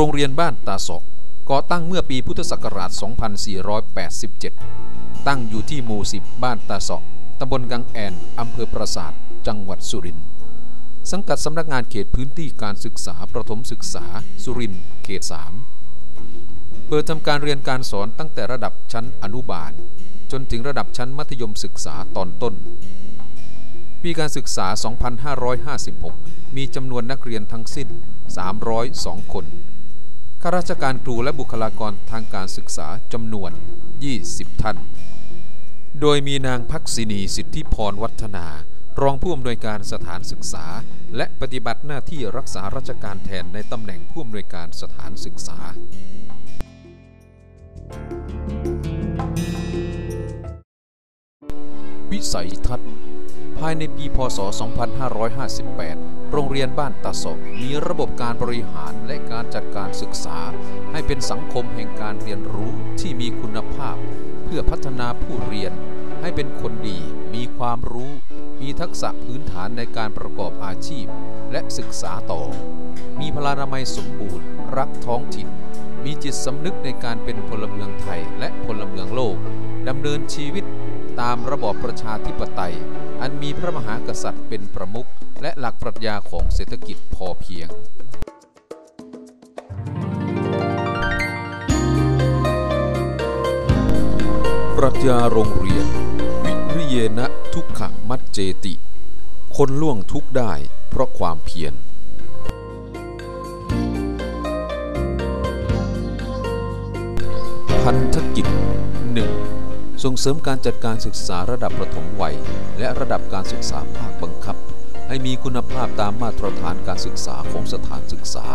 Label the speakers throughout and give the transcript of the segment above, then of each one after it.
Speaker 1: โรงเรียนบ้านตาศอกก่อตั้งเมื่อปีพุทธศักราช 2487 ตั้งอยู่ที่หมู่ 10 บ้านตาศอกตำบลกังแอนอำเภอปราสาท จังหวัดสุรินทร์ สังกัดสำนักงานเขตพื้นที่การศึกษาประถมศึกษาสุรินทร์เขต 3 เปิดทำการเรียนการสอนตั้งแต่ระดับชั้นอนุบาล จนถึงระดับชั้นมัธยมศึกษาตอนต้น ปีการศึกษา 2556 มีจำนวนนักเรียนทั้งสิ้น 302 คน ข้าราชการครูและบุคลากรทางการศึกษาจำนวน 20 ท่าน โดยมีนางพักษินีสิทธิพรวัฒนา รองผู้อำนวยการสถานศึกษา และปฏิบัติหน้าที่รักษาราชการแทนในตำแหน่งผู้อำนวยการสถานศึกษา วิสัยทัศน์ ภายในปีพศ 2558 โรงเรียนบ้านตาศกมีระบบการบริหารและการจัดการศึกษา ให้เป็นสังคมแห่งการเรียนรู้ที่มีคุณภาพ เพื่อพัฒนาผู้เรียน ให้เป็นคนดี มีความรู้ มีทักษะพื้นฐานในการประกอบอาชีพ และศึกษาต่อ มีพลานามัยสมบูรณ์ รักท้องถิ่น มีจิตสำนึกในการเป็นพลเมืองไทยและพลเมืองโลกดำเนินชีวิต ตามระบอบประชาธิปไตย อันมีพระมหากษัตริย์เป็นประมุขและหลักปรัชญาของเศรษฐกิจพอเพียงปรัชญาโรงเรียน วิริเยนะทุกขมัจเจติ คนล่วงทุกได้เพราะความเพียรพันธกิจ 1. ส่งเสริมการจัดการศึกษาระดับประถมวัย และระดับการศึกษาภาคบังคับ ให้มีคุณภาพตามมาตรฐานการศึกษาของสถานศึกษา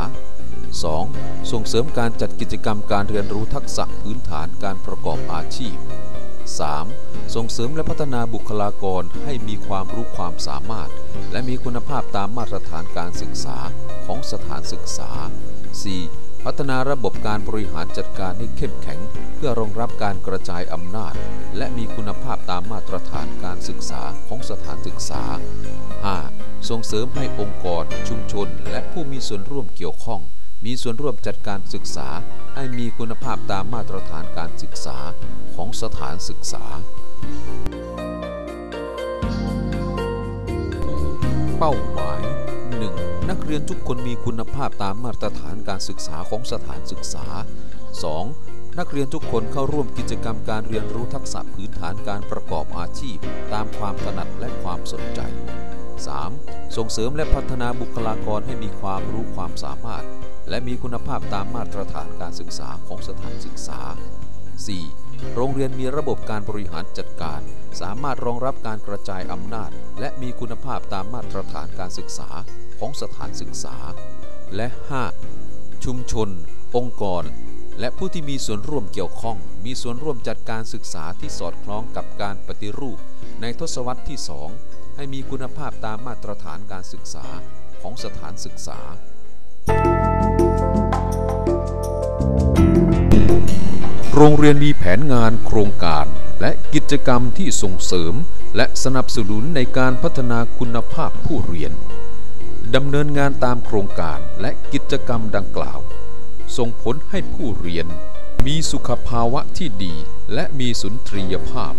Speaker 1: 2. ส่งเสริมการจัดกิจกรรมการเรียนรู้ทักษะพื้นฐานการประกอบอาชีพ 3. ส่งเสริมและพัฒนาบุคลากรให้มีความรู้ความสามารถ และมีคุณภาพตามมาตรฐานการศึกษาของสถานศึกษา 4. พัฒนาระบบการบริหารจัดการให้เข้มแข็ง เพื่อรองรับการกระจายอำนาจ และมีคุณภาพตามมาตรฐานการศึกษาของสถานศึกษา 5. ส่งเสริมให้องค์กร ชุมชน และผู้มีส่วนร่วมเกี่ยวข้อง มีส่วนร่วมจัดการศึกษาให้มีคุณภาพตามมาตรฐานการศึกษาของสถานศึกษา เป้าหมาย 1. นักเรียนทุกคนมีคุณภาพตามมาตรฐานการศึกษาของสถานศึกษา 2. นักเรียนทุกคนเข้าร่วมกิจกรรมการเรียนรู้ทักษะพื้นฐานการประกอบอาชีพ ตามความถนัดและความสนใจ 3. ส่งเสริมและพัฒนาบุคลากรให้มีความรู้ความสามารถ และมีคุณภาพตามมาตรฐานการศึกษาของสถานศึกษา 4. โรงเรียนมีระบบการบริหารจัดการ สามารถรองรับการกระจายอำนาจ และมีคุณภาพตามมาตรฐานการศึกษาของสถานศึกษา และ 5. ชุมชน องค์กร และผู้ที่มีส่วนร่วมเกี่ยวข้อง มีส่วนร่วมจัดการศึกษาที่สอดคล้องกับการปฏิรูป ในทศวรรษที่ 2 ให้มีคุณภาพตามมาตรฐานการศึกษาของสถานศึกษา โรงเรียนมีแผนงานโครงการ และกิจกรรมที่ส่งเสริม และสนับสนุนในการพัฒนาคุณภาพผู้เรียนดำเนินงานตามโครงการและกิจกรรมดังกล่าว ส่งผลให้ผู้เรียน มีสุขภาวะที่ดีและมีสุนทรียภาพ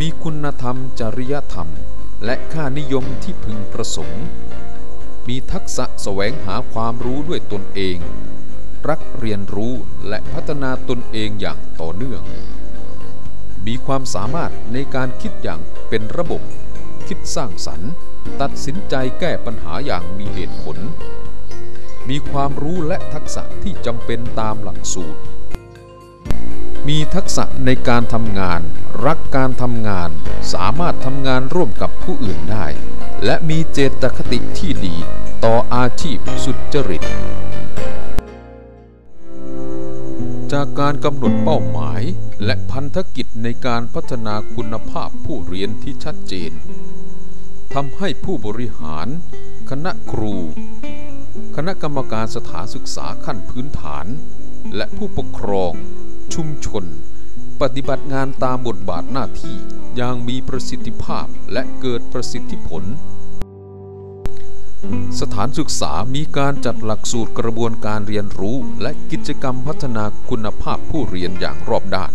Speaker 1: มีคุณธรรมจริยธรรม และค่านิยมที่พึงประสงค์ มีทักษะแสวงหาความรู้ด้วยตนเอง รักเรียนรู้และพัฒนาตนเองอย่างต่อเนื่อง มีความสามารถในการคิดอย่างเป็นระบบ คิดสร้างสรรค์ ตัดสินใจแก้ปัญหาอย่างมีเหตุผล มีความรู้และทักษะที่จำเป็นตามหลักสูตร มีทักษะในการทำงาน รักการทำงาน สามารถทำงานร่วมกับผู้อื่นได้ และมีเจตคติที่ดีต่ออาชีพสุจริต จากการกำหนดเป้าหมาย และพันธกิจในการพัฒนาคุณภาพผู้เรียนที่ชัดเจนทำให้ผู้บริหาร คณะครู คณะกรรมการสถานศึกษาขั้นพื้นฐาน และผู้ปกครอง ชุมชน ปฏิบัติงานตามบทบาทหน้าที่อย่างมีประสิทธิภาพและเกิดประสิทธิผล สถานศึกษามีการจัดหลักสูตรกระบวนการเรียนรู้ และกิจกรรมพัฒนาคุณภาพผู้เรียนอย่างรอบด้าน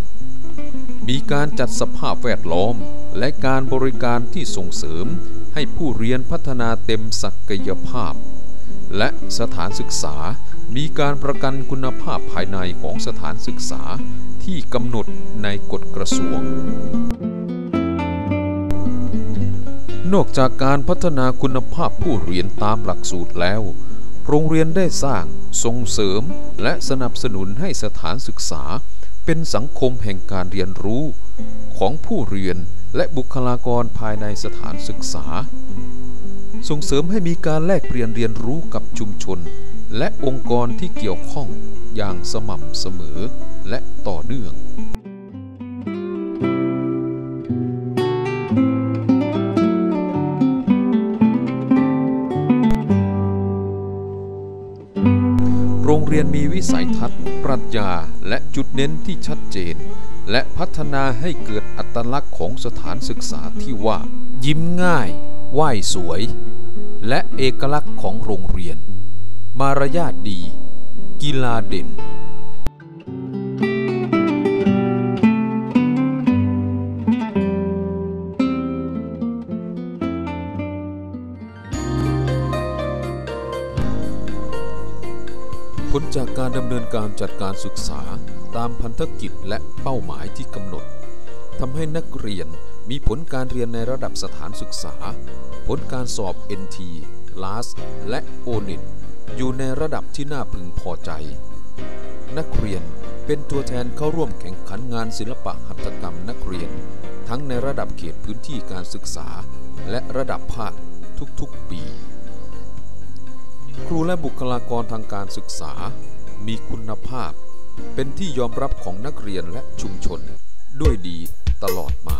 Speaker 1: มีการจัดสภาพแวดล้อม และการบริการที่ส่งเสริมให้ผู้เรียนพัฒนาเต็มศักยภาพ และสถานศึกษามีการประกันคุณภาพภายในของสถานศึกษาที่กำหนดในกฎกระทรวง นอกจากการพัฒนาคุณภาพผู้เรียนตามหลักสูตรแล้ว โรงเรียนได้สร้างส่งเสริมและสนับสนุนให้สถานศึกษา เป็นสังคมแห่งการเรียนรู้ของผู้เรียนและบุคลากรภายในสถานศึกษา ส่งเสริมให้มีการแลกเปลี่ยนเรียนรู้กับชุมชน และองค์กรที่เกี่ยวข้องอย่างสม่ำเสมอและต่อเนื่องโรงเรียนมีวิสัยทัศน์ ปรัชญาและจุดเน้นที่ชัดเจน และพัฒนาให้เกิดอัตลักษณ์ของสถานศึกษาที่ว่า ยิ้มง่าย ไหว้สวย และเอกลักษณ์ของโรงเรียน มารยาทดี กีฬาเด่น ผลจากการดำเนินการจัดการศึกษาตามพันธกิจและเป้าหมายที่กำหนดทำให้นักเรียน มีผลการเรียนในระดับสถานศึกษา ผลการสอบ NT LAS และ ONET อยู่ในระดับที่น่าพึงพอใจ นักเรียนเป็นตัวแทนเข้าร่วมแข่งขันงานศิลปะหัตถกรรมนักเรียน ทั้งในระดับเขตพื้นที่การศึกษา และระดับภาคทุกๆปี ครูและบุคลากรทางการศึกษา มีคุณภาพ เป็นที่ยอมรับของนักเรียนและชุมชน ด้วยดีตลอดมา